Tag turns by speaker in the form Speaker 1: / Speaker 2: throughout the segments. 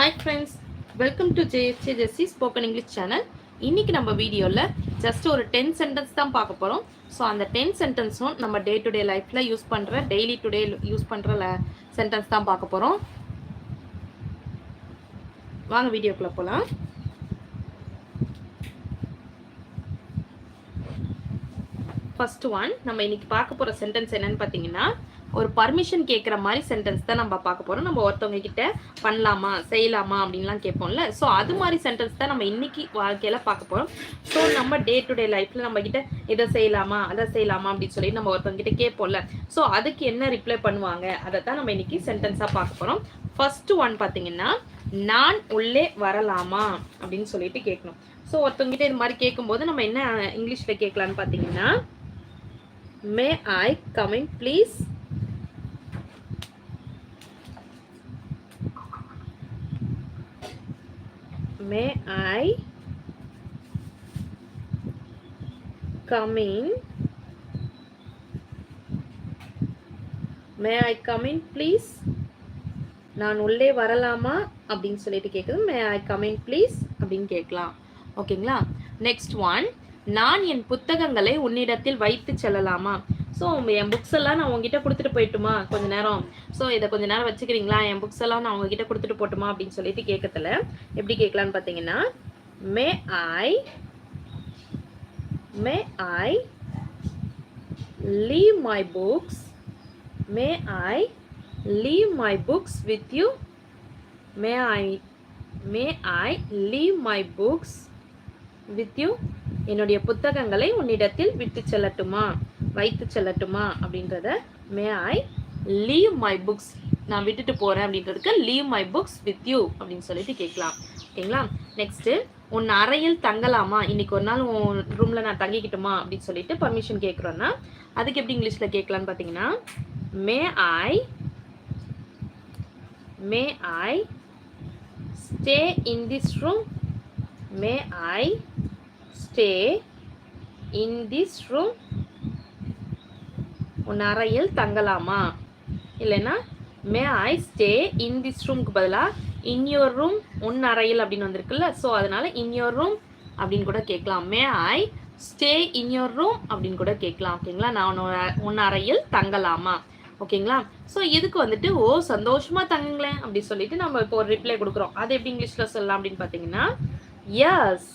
Speaker 1: Hi friends welcome to JFC Jessy spoken English channel இன்றைக்கி நம்ம வீடியோவில் ஜஸ்ட் ஒரு டென் சென்டென்ஸ் தான் பார்க்க போகிறோம் ஸோ அந்த டென் சென்டென்ஸும் நம்ம டே டு டே லைஃப்பில் யூஸ் பண்ணுற டெய்லி டு டே யூஸ் பண்ணுற சென்டென்ஸ் தான் பார்க்க போகிறோம் வாங்க வீடியோக்குள்ளே போகலாம் ஃபஸ்ட்டு ஒன் நம்ம இன்றைக்கி பார்க்க போகிற சென்டென்ஸ் என்னன்னு பார்த்தீங்கன்னா ஒரு பர்மிஷன் கேட்குற மாதிரி சென்டென்ஸ் தான் நம்ம பார்க்க போகிறோம் நம்ம ஒருத்தவங்க கிட்ட பண்ணலாமா செய்யலாமா அப்படின்லாம் கேட்போம்ல. ஸோ அது மாதிரி சென்டென்ஸ் தான் நம்ம இன்னைக்கு வாழ்க்கையில் பார்க்க போகிறோம் ஸோ நம்ம டே டு டே லைஃப்பில் நம்ம கிட்ட இதை செய்யலாமா அதை செய்யலாமா அப்படின்னு சொல்லி நம்ம ஒருத்தவங்க கிட்ட கேட்போம்ல. ஸோ அதுக்கு என்ன ரிப்ளை பண்ணுவாங்க அதை தான் நம்ம இன்னைக்கு சென்டென்ஸாக பார்க்க போகிறோம் ஃபர்ஸ்ட் ஒன் பார்த்தீங்கன்னா நான் உள்ளே வரலாமா அப்படின்னு சொல்லிட்டு கேட்கணும். ஸோ ஒருத்தவங்ககிட்ட இது மாதிரி கேட்கும்போது நம்ம என்ன இங்கிலீஷில் கேட்கலான்னு பார்த்தீங்கன்னா may I coming please may I come in? May I come in நான் உள்ளே வரலாமா? அப்படின்னு சொல்லிட்டு கேட்குது மே ஐ கம் இன் ப்ளீஸ் அப்படின்னு கேட்கலாம். ஓகேங்களா நெக்ஸ்ட் ஒன் நான் என் புத்தகங்களை உன்னிடத்தில் வைத்து செல்லலாமா? ஸோ என் புக்ஸ் எல்லாம் நான் உங்ககிட்ட கொடுத்துட்டு போயிட்டுமா? கொஞ்ச நேரம். ஸோ இதை கொஞ்ச நேரம் வச்சுக்கிறீங்களா? என் புக்ஸ் எல்லாம் நான் உங்ககிட்ட கொடுத்துட்டு போட்டுமா? அப்படின்னு சொல்லிட்டு கேட்கறதுல எப்படி கேட்கலான்னு பார்த்தீங்கன்னா may I may I leave my books may I leave my books with you may I may I leave my books with you என்னுடைய புத்தகங்களை உன்னிடத்தில் விட்டு செல்லட்டுமா? வைத்து செல்லட்டுமா அப்படின்றத may I leave my books நான் விட்டுட்டு போகிறேன் அப்படின்றதுக்கு leave my books with you அப்படின்னு சொல்லிட்டு கேட்கலாம். ஓகேங்களா நெக்ஸ்ட்டு உன் அறையில் தங்கலாமா? இன்னைக்கு ஒரு நாள் உன் ரூமில் நான் தங்கிக்கிட்டுமா அப்படின்னு சொல்லிட்டு பர்மிஷன் கேட்குறோன்னா அதுக்கு எப்படி இங்கிலீஷில் கேட்கலான்னு பார்த்தீங்கன்னா may I may I stay in this room may I stay in this room உன் அறையில் தங்கலாமா? இல்லைன்னா மே ஐ ஸ்டே இன் திஸ் ரூம்க்கு பதிலாக இன் யோர் ரூம் உன் அறையில் அப்படின்னு வந்திருக்குல்ல ஸோ அதனால இன் யோர் ரூம் அப்படின்னு கூட கேட்கலாம். May I stay in your room அப்படின்னு கூட கேட்கலாம் ஓகேங்களா? நான் உன்னோட உன் அறையில் தங்கலாமா? ஓகேங்களா? ஸோ இதுக்கு வந்துட்டு ஓ சந்தோஷமா தங்குங்களேன் அப்படி சொல்லிட்டு நம்ம இப்போ ஒரு ரிப்ளை கொடுக்குறோம். அது எப்படி இங்கிலீஷில் சொல்லலாம் அப்படின்னு பார்த்தீங்கன்னா எஸ்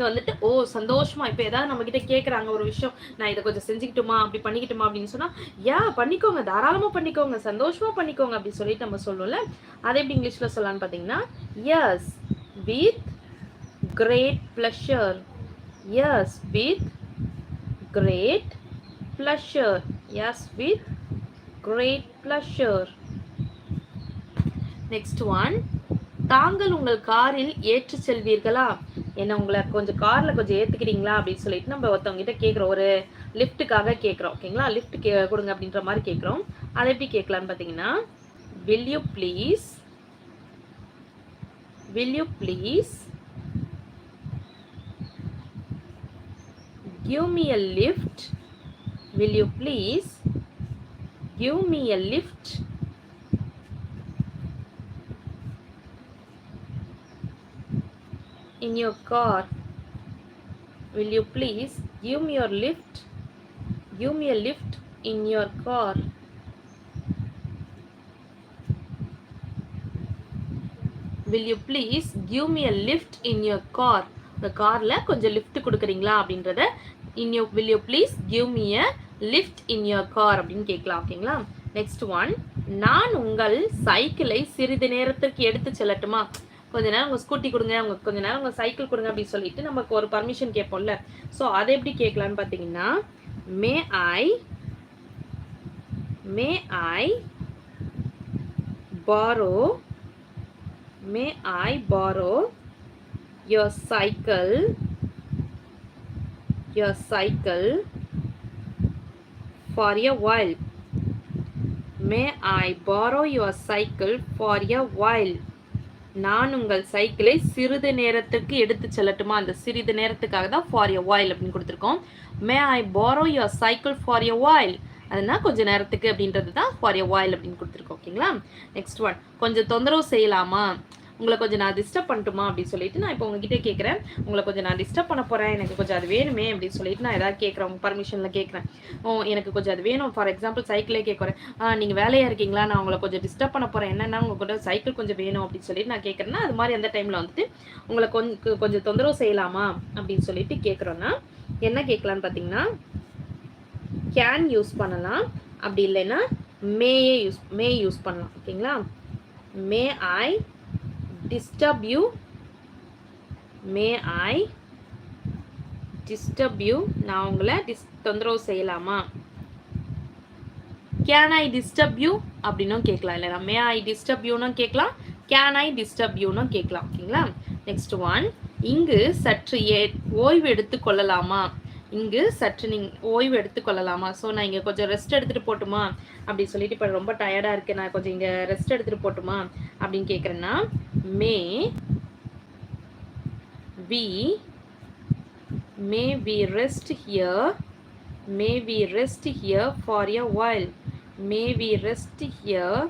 Speaker 1: இது வந்துட்டு ஓ சந்தோஷமா இப்போ ஏதாவது நம்ம கிட்ட கேட்குறாங்க ஒரு விஷயம் நான் இதை கொஞ்சம் செஞ்சுக்கிட்டுமா அப்படி பண்ணிக்கிட்டுமா அப்படின்னு சொன்னா யா பண்ணிக்கோங்க தாராளமா பண்ணிக்கோங்க சந்தோஷமா பண்ணிக்கோங்க அப்படி சொல்லிட்டு நம்ம சொல்லுவோம்ல அதை எப்படி இங்கிலீஷ்ல சொல்லலான்னு பார்த்தீங்கன்னா yes with great pleasure yes with great pleasure yes with great pleasure next one தாங்கள் உங்கள் காரில் ஏற்று செல்வீர்களா? என்ன உங்களை கொஞ்சம் காரில் கொஞ்சம் ஏற்றுக்கிறீங்களா அப்படின்னு சொல்லிட்டு நம்ம ஒருத்தவங்க கிட்ட கேட்குறோம் ஒரு லிஃப்ட்டுக்காக கேட்குறோம் ஓகேங்களா லிஃப்ட் கே கொடுங்க அப்படின்ற மாதிரி கேட்குறோம் அதை எப்படி கேட்கலான்னு பார்த்தீங்கன்னா will you please will you please give me a lift? will you please give me a lift? In your car will you please give me your lift give me a lift in your car? Will you please give me a lift in your car? இந்த காரில் கொஞ்சம் lift கொடுக்குறீங்களா அப்படின்றத in you will you please give me a lift in your car அப்படின்னு கேட்கலாம் ஓகேங்களா next one நான் உங்கள் சைக்கிளை சிறிது நேரத்திற்கு எடுத்து செல்லட்டுமா? கொஞ்ச நேரம் உங்கள் ஸ்கூட்டி கொடுங்க அவங்க கொஞ்ச நேரம் உங்கள் சைக்கிள் கொடுங்க அப்படின்னு சொல்லிட்டு நமக்கு ஒரு பர்மிஷன் கேட்போம்ல. ஸோ அதை எப்படி கேட்கலான்னு பார்த்தீங்கன்னா may I may I borrow may I borrow your cycle your cycle for a while. May I borrow your cycle for a while நான் உங்கள் சைக்கிளை சிறிது நேரத்துக்கு எடுத்து செல்லட்டுமா? அந்த சிறிது நேரத்துக்காக தான் ஃபார் எ வாயில் அப்படின்னு கொடுத்துருக்கோம். May I borrow your cycle for a while அதுனா கொஞ்சம் நேரத்துக்கு அப்படின்றது தான் ஃபார் எ வாயில் அப்படின்னு கொடுத்துருக்கோம் ஓகேங்களா? நெக்ஸ்ட் ஒன் கொஞ்சம் தொந்தரவு செய்யலாமா? உங்களை கொஞ்சம் நான் டிஸ்டர்ப் பண்ணட்டுமா அப்படின்னு சொல்லிட்டு நான் இப்போ உங்ககிட்ட கேட்குறேன் உங்களை கொஞ்சம் நான் டிஸ்டர்ப் பண்ண போகிறேன் எனக்கு கொஞ்சம் அது வேணுமே அப்படின்னு சொல்லிட்டு நான் ஏதாவது கேட்குறேன் உங்கள் பர்மிஷனில் கேட்குறேன் ஓ எனக்கு கொஞ்சம் அது வேணும். ஃபார் எக்ஸாம்பிள் சைக்கிளே கேட்குறேன் நீங்கள் வேலையாக இருக்கீங்களா? நான் உங்களை கொஞ்சம் டிஸ்டர்ப் பண்ண போகிறேன் என்னென்னா உங்கள் கூட சைக்கிள் கொஞ்சம் வேணும் அப்படின்னு சொல்லிட்டு நான் கேட்குறேன்னா அது மாதிரி அந்த டைமில் வந்துட்டு உங்களை கொஞ்சம் கொஞ்சம் தொந்தரவு செய்யலாமா அப்படின்னு சொல்லிட்டு கேட்குறோன்னா என்ன கேட்கலான்னு பார்த்தீங்கன்னா கேன் யூஸ் பண்ணலாம். அப்படி இல்லைன்னா மேயே யூஸ் மே யூஸ் பண்ணலாம். ஓகேங்களா? May I disturb you? May i disturb you? நான் உங்களை டிஸ் தொந்தரவு செய்யலாமா? கேன் ஐ டிஸ்டர்ப் யூ அப்படின்னும் கேட்கலாம் இல்லை மே ஐ டிஸ்டர்ப் யூனும் கேட்கலாம். கேன் ஐ டிஸ்டர்ப் யூனும் கேட்கலாம் ஓகேங்களா? நெக்ஸ்ட் ஒன் இங்கு சற்று ஏ ஓய்வு எடுத்து கொள்ளலாமா? இங்கு சற்று நீங்க ஓய்வு எடுத்து கொள்ளலாமா? ஸோ நான் இங்கே கொஞ்சம் ரெஸ்ட் எடுத்துகிட்டு போட்டுமா? அப்படி சொல்லிட்டு இப்போ ரொம்ப டயர்டாக இருக்கு நான் கொஞ்சம் இங்கே ரெஸ்ட் எடுத்துகிட்டு போட்டுமா? அப்படின்னு கேட்குறேன்னா may we may we rest here may we rest here for a while may we rest here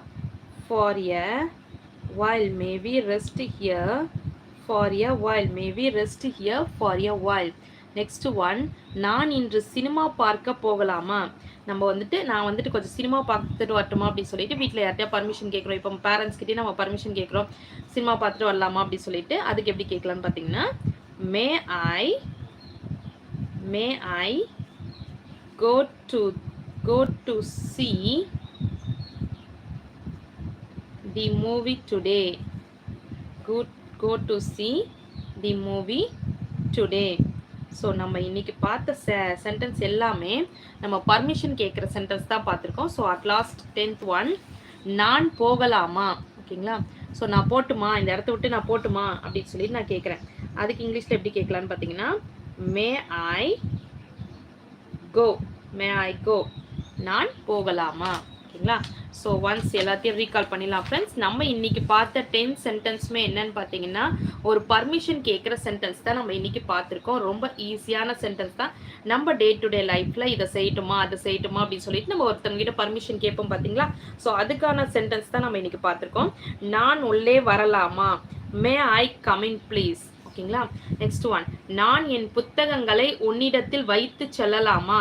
Speaker 1: for a while may we rest here for a while. May we rest here for a while next one நான் இன்று cinema பார்க்க போகலாமா? நம்ம வந்துட்டு நான் வந்துட்டு கொஞ்சம் cinema பார்த்துட்டு வரட்டுமா அப்படின்னு சொல்லிட்டு வீட்டில் யார்கிட்டயா பர்மிஷன் கேட்குறோம். இப்போ பேரண்ட்ஸ் கிட்டே நம்ம பர்மிஷன் கேட்குறோம். சினிமா பார்த்துட்டு வரலாமா அப்படின்னு சொல்லிட்டு அதுக்கு எப்படி கேட்கலான்னு பார்த்தீங்கன்னா may I may I go to go to see the movie today good go to see the movie today so நம்ம இன்னைக்கு பார்த்த செ சென்டென்ஸ் எல்லாமே நம்ம பர்மிஷன் கேட்குற சென்டென்ஸ் தான் பார்த்துருக்கோம். So at last tenth one நான் போகலாமா? ஓகேங்களா? ஸோ நான் போட்டுமா? இந்த இடத்த விட்டு நான் போட்டுமா? அப்படின்னு சொல்லிட்டு நான் கேட்குறேன் அதுக்கு இங்கிலீஷில் எப்படி கேட்கலான்னு பார்த்தீங்கன்னா may I go May I கோ நான் போகலாமா? ஓகேங்களா? ஸோ ஒன்ஸ் எல்லாத்தையும் ரீகால் பண்ணிடலாம் ஃப்ரெண்ட்ஸ் நம்ம இன்றைக்கி பார்த்த டென் சென்டென்ஸுமே என்னன்னு பார்த்தீங்கன்னா ஒரு பர்மிஷன் கேட்குற சென்டென்ஸ் தான் நம்ம இன்றைக்கி பார்த்துருக்கோம். ரொம்ப ஈஸியான சென்டென்ஸ் தான். நம்ம டே டு டே லைஃப்பில் இதை செய்யட்டுமா அதை செய்யட்டுமா அப்படின்னு சொல்லிட்டு நம்ம ஒருத்தவங்க கிட்ட பர்மிஷன் கேட்போம் பார்த்தீங்களா? ஸோ அதுக்கான சென்டென்ஸ் தான் நம்ம இன்றைக்கி பார்த்துருக்கோம். நான் உள்ளே வரலாமா? May I come in please ஓகேங்களா? நெக்ஸ்ட் ஒன் நான் என் புத்தகங்களை உன்னிடத்தில் வைத்து செல்லலாமா?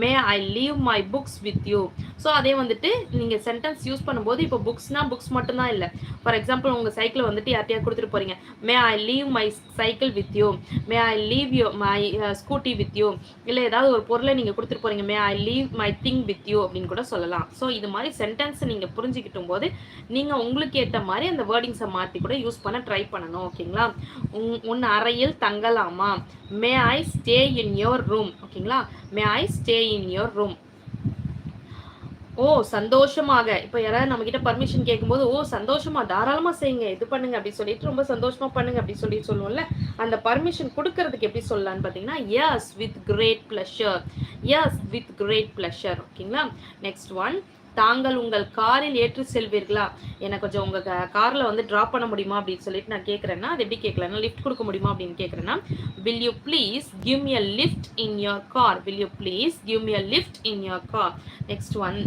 Speaker 1: May I leave my books with you so அதே வந்துட்டு நீங்கள் சென்டென்ஸ் யூஸ் பண்ணும்போது இப்போ புக்ஸ்னா புக்ஸ் மட்டும்தான் இல்லை. ஃபார் எக்ஸாம்பிள் உங்கள் சைக்கிளை வந்துட்டு யார்ட்டையா கொடுத்துட்டு போகிறீங்க may I leave my cycle with you may I leave you my Scooty with you இல்லை ஏதாவது ஒரு பொருளை நீங்கள் கொடுத்துட்டு போகிறீங்க may I leave my thing with you அப்படின்னு கூட சொல்லலாம். ஸோ இது மாதிரி சென்டென்ஸ் நீங்கள் புரிஞ்சுக்கிட்டும் போது நீங்கள் உங்களுக்கு ஏற்ற மாதிரி அந்த வேர்டிங்ஸை மாற்றி கூட யூஸ் பண்ண ட்ரை பண்ணணும். ஓகேங்களா? உன் உன் அறையில் தங்கலாமா may I stay in your room ஓகேங்களா may I stay in your room ஓ சந்தோஷமாக. இப்போ யாராவது நம்ம கிட்ட பர்மிஷன் கேட்கும்போது ஓ சந்தோஷமா? தாராளமா செய்யுங்க. இது பண்ணுங்க. அப்படி சொல்லிட்டு ரொம்ப சந்தோஷமா பண்ணுங்க அப்படி சொல்லி சொல்லுவோம்ல. அந்த பர்மிஷன் கொடுக்கறதுக்கு எப்படி சொல்லலாம்னு பார்த்தீங்கன்னா yes with great pleasure yes with great pleasure ஓகேங்களா நெக்ஸ்ட் ஒன் தாங்கள் உங்கள் காரில் ஏற்றி செல்வீர்களா? எனக்கு கொஞ்சம் உங்கள் காரில் வந்து ட்ராப் பண்ண முடியுமா அப்படின்னு சொல்லிட்டு நான் கேட்குறேன்னா அது எப்படி கேட்கலன்னா லிஃப்ட் கொடுக்க முடியுமா அப்படின்னு கேட்குறேன்னா will you please give me lift in your car will you please give me lift in your car next one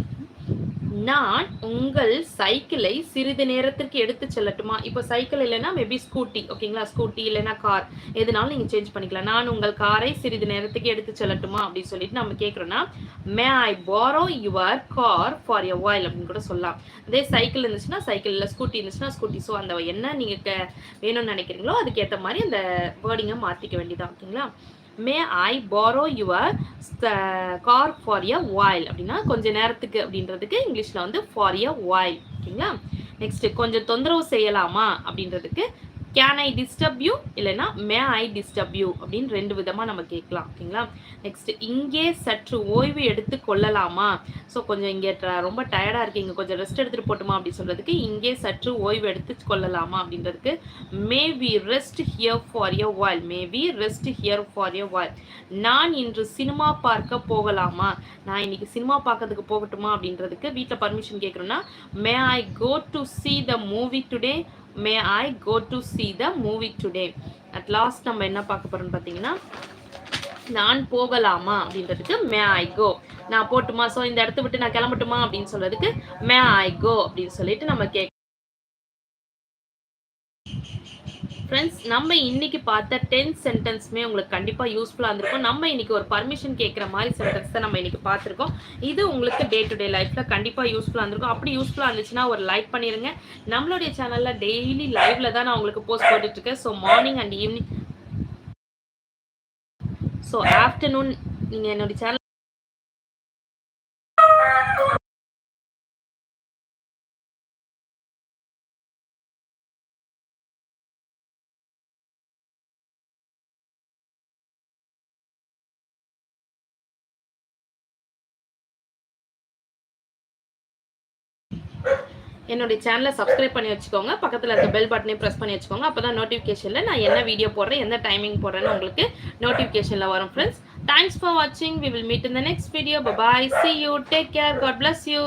Speaker 1: நான் உங்கள் சைக்கிளை சிறிது நேரத்திற்கு எடுத்து செல்லட்டுமா? இப்போ சைக்கிள் இல்லைன்னா மேபி ஸ்கூட்டி ஓகேங்களா? ஸ்கூட்டி இல்லைன்னா கார் எதுனாலும் நீங்கள் சேஞ்ச் பண்ணிக்கலாம். நான் உங்கள் காரை சிறிது நேரத்துக்கு எடுத்து செல்லட்டுமா? அப்படின்னு சொல்லிட்டு நம்ம கேட்குறோன்னா may I borrow your car for a while அப்படின்னு கூட சொல்லலாம். அதே சைக்கிள் இருந்துச்சுன்னா சைக்கிள் இல்லை ஸ்கூட்டி இருந்துச்சுன்னா ஸ்கூட்டி ஸோ அந்த என்ன நீங்கள் வேணும்னு நினைக்கிறீங்களோ அதுக்கேற்ற மாதிரி அந்த வேர்டிங்கை மாற்றிக்க வேண்டியதான் ஓகேங்களா? May I borrow your car for a while அப்படின்னா கொஞ்ச நேரத்துக்கு அப்படின்றதுக்கு இங்கிலீஷில் வந்து ஃபார் எ வாயில் ஓகேங்களா? நெக்ஸ்ட் கொஞ்சம் தொந்தரவு செய்யலாமா? அப்படின்றதுக்கு கேன் ஐ டிஸ்டர்ப் யூ இல்லைன்னா மே ஐ டிஸ்டர்ப் யூ அப்படின்னு ரெண்டு விதமாக நம்ம கேட்கலாம் ஓகேங்களா நெக்ஸ்ட் இங்கே சற்று ஓய்வு எடுத்து கொள்ளலாமா? ஸோ கொஞ்சம் இங்கே ரொம்ப டயர்டாக இருக்கீங்க. கொஞ்சம் ரெஸ்ட் எடுத்துகிட்டு போட்டுமா அப்படின்னு சொல்கிறதுக்கு இங்கே சற்று ஓய்வு எடுத்து கொள்ளலாமா அப்படின்றதுக்கு may we rest here for a while may we rest here for a while நான் இன்று சினிமா பார்க்க போகலாமா? நான் இன்னைக்கு சினிமா பார்க்கறதுக்கு போகட்டுமா அப்படின்றதுக்கு வீட்டில் permission கேட்குறோன்னா may I go to see the movie today may I go to see the movie today at last நம்ம என்ன பார்க்க போறோம்னு பார்த்தீங்கன்னா நான் போகலாமா அப்படின்றதுக்கு மே ஐ கோ நான் போட்டுமா? ஸோ இந்த இடத்த விட்டு நான் கிளம்பட்டுமா அப்படின்னு சொல்றதுக்கு மே ஐ கோ அப்படின்னு சொல்லிட்டு நம்ம கேட்க ஃப்ரெண்ட்ஸ் நம்ம இன்னைக்கு பார்த்த டென்த் சென்டென்ஸுமே உங்களுக்கு கண்டிப்பாக யூஸ்ஃபுல்லாக இருந்திருக்கும். நம்ம இன்னைக்கு ஒரு பர்மிஷன் கேட்குற மாதிரி சென்டென்ஸ் தான் நம்ம இன்னைக்கு பார்த்துருக்கோம். இது உங்களுக்கு டே டு டே லைஃப்பில் கண்டிப்பாக யூஸ்ஃபுல்லாக இருந்திருக்கும். அப்படி யூஸ்ஃபுல்லாக இருந்துச்சுன்னா ஒரு லைக் பண்ணிடுங்க நம்மளுடைய சேனலில் டெய்லி லைவ்ல தான் நான் உங்களுக்கு போஸ்ட் போட்டுட்ருக்கேன் so morning and evening so afternoon நீங்கள் என்னுடைய சேனல் என்னுடைய சேனலை சப்ஸ்கிரைப் பண்ணி வச்சுக்கோங்க. பக்கத்தில் இருக்க பெல் பட்டனையும் ப்ரெஸ் பண்ணி வச்சுக்கோங்க. அப்போ தான் நோட்டிஃபிகேஷனில் நான் என்ன வீடியோ போடுறேன் எந்த டைமிங் போடுறேன்னு உங்களுக்கு நோட்டிஃபிகேஷனில் வரும் ஃப்ரெண்ட்ஸ் தேங்க்ஸ் ஃபார் வாட்சிங் we will meet in the next video bye see you take care God bless you